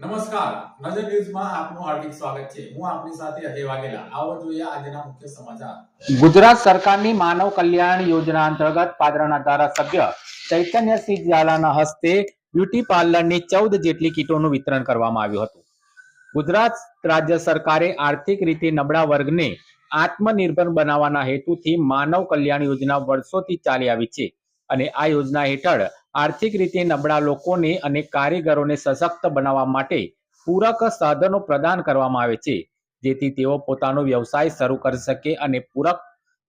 નમસ્કાર. નજર ન્યૂઝમાં આપનું હાર્દિક સ્વાગત છે. હું આપની સાથે અજય વાઘેલા. આવો જોઈએ આજના મુખ્ય સમાચાર. ગુજરાત સરકારની માનવ કલ્યાણ યોજના અંતર્ગત પાદરાના ધારાસભ્ય ચૈતન્યસિંહ ઝાલાના હસ્તે બ્યુટી પાર્લરની ચૌદ જેટલી કીટોનું વિતરણ કરવામાં આવ્યું હતું. ગુજરાત રાજ્ય સરકારે આર્થિક રીતે નબળા વર્ગને આત્મનિર્ભર બનાવવાના હેતુથી માનવ કલ્યાણ યોજના વર્ષોથી ચાલી આવી છે અને આ યોજના હેઠળ આર્થિક રીતે નબળા લોકોને અને કારીગરોને સશક્ત બનાવવા માટે પૂરક સાધનો પ્રદાન કરવામાં આવે છે, જેથી તેઓ પોતાનો વ્યવસાય શરૂ કરી શકે અને પૂરક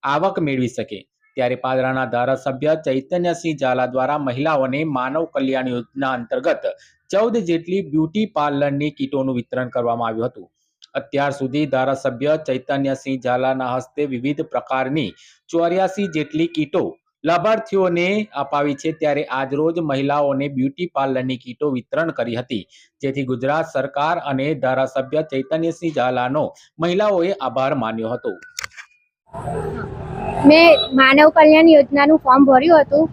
આવક મેળવી શકે. ત્યારે પાદરાના ધારાસભ્ય ચૈતન્યસિંહ ઝાલા દ્વારા મહિલાઓને માનવ કલ્યાણ યોજના અંતર્ગત ચૌદ જેટલી બ્યુટી પાર્લરની કીટોનું વિતરણ કરવામાં આવ્યું હતું. અત્યાર સુધી ધારાસભ્ય ચૈતન્યસિંહ ઝાલાના હસ્તે વિવિધ પ્રકારની ચોર્યાસી જેટલી કીટો લાભાર્થીઓને અપાવી છે ત્યારે આજરોજ મહિલાઓને બ્યુટી પાર્લરની કીટો વિતરણ કરી હતી. જેથી ગુજરાત સરકાર અને ધારાસભ્ય ચૈતન્યસિંહ ઝાલાનો મહિલાઓએ આભાર માન્યો હતો. મેં માનવ કલ્યાણ યોજનાનું ફોર્મ ભર્યું હતું.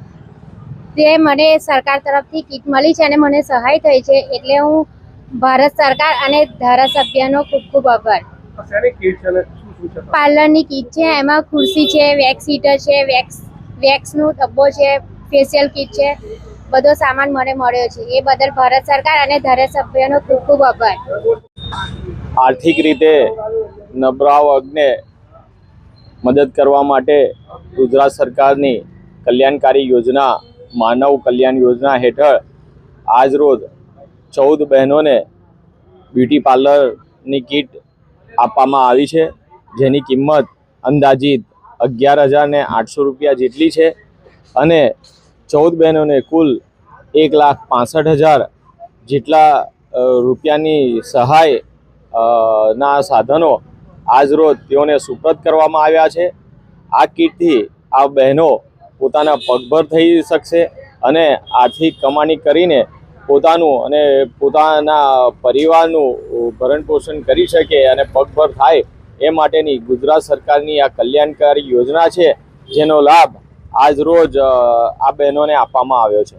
તે મને સરકાર તરફથી કીટ મળી છે અને મને સહાય થઈ છે એટલે હું ભારત સરકાર અને ધારાસભ્યનો ખૂબ ખૂબ આભાર. પાર્લરની કીટ છે એમાં ખુરશી છે વેક્સ હીટર છે વેક્સ વેક્સનો ડબ્બો છે ફેશિયલ કીટ છે, બધો સામાન મને મળ્યો છે. એ બદલ ભારત સરકાર અને ધારાસભ્યનો ખૂબ ખૂબ આભાર. આર્થિક રીતે નબળા વર્ગને મદદ કરવા માટે ગુજરાત સરકારની કલ્યાણકારી યોજના, માનવ કલ્યાણ યોજના હેઠળ આજરોજ ચૌદ બહેનોને બ્યુટી પાર્લરની કીટ આપવામાં આવી છે. જેની કિંમત અંદાજિત અગિયાર હજાર ને આઠસો રૂપિયા જેટલી છે. અને ચૌદ બહેનોને કુલ એક લાખ પાસઠ હજાર જેટલા રૂપિયાની સહાય ના સાધનો આજરોજ તેઓને સુપ્રત કરવામાં આવ્યા છે. આ કીટથી આ બહેનો પોતાના પગભર થઈ શકશે અને આર્થિક કમાણી કરીને પોતાનું અને પોતાના પરિવારનું ભરણ પોષણ કરી શકે અને પગભર થાય એ માટેની ગુજરાત સરકારની આ કલ્યાણકારી યોજના છે, જેનો લાભ આજરોજ રોજ આ બહેનોને આપવામાં આવ્યો છે.